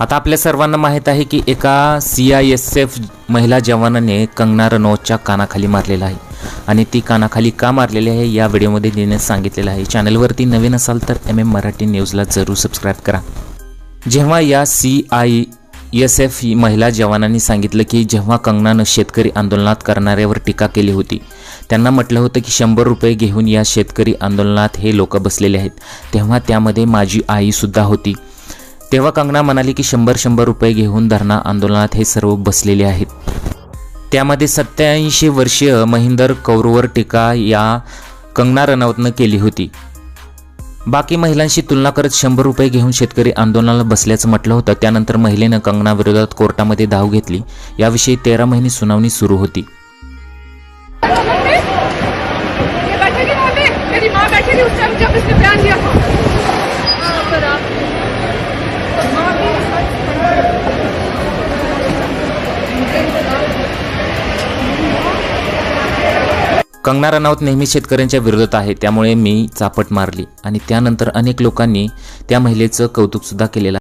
आता आपल्या सर्वांना माहीत आहे की एका सी आय एस एफ महिला जवानाने कंगना रनौतच्या कानाखाली मारलेला आहे. आणि ती कानाखाली का मारलेली आहे या व्हिडिओमध्ये तिने सांगितलेलं आहे. चॅनलवरती नवीन असाल तर एम एम मराठी न्यूजला जरूर सबस्क्राईब करा. जेव्हा या सी आय एस एफ महिला जवानांनी सांगितलं की जेव्हा कंगनानं शेतकरी आंदोलनात करणाऱ्यावर टीका केली होती त्यांना म्हटलं होतं की शंभर रुपये घेऊन या शेतकरी आंदोलनात हे लोक बसलेले आहेत. तेव्हा त्यामध्ये माझी आईसुद्धा होती. तेव्हा कंगना म्हणाली की शंभर शंभर रुपये घेऊन धरणा आंदोलनात हे सर्व बसलेले आहेत. त्यामध्ये सत्याऐंशी वर्षीय महिंदर कौरवर टीका या कंगना रनौतनं केली होती. बाकी महिलांशी तुलना करत शंभर रुपये घेऊन शेतकरी आंदोलनाला बसल्याचं म्हटलं होतं. त्यानंतर महिलेनं कंगनाविरोधात कोर्टामध्ये धाव घेतली. याविषयी तेरा महिने सुनावणी सुरू होती. कंगना रनौत नेहमी शेतकऱ्यांच्या विरोधात आहे त्यामुळे मी चापट मारली. आणि त्यानंतर अनेक लोकांनी त्या महिलेचं कौतुकसुद्धा केलेलं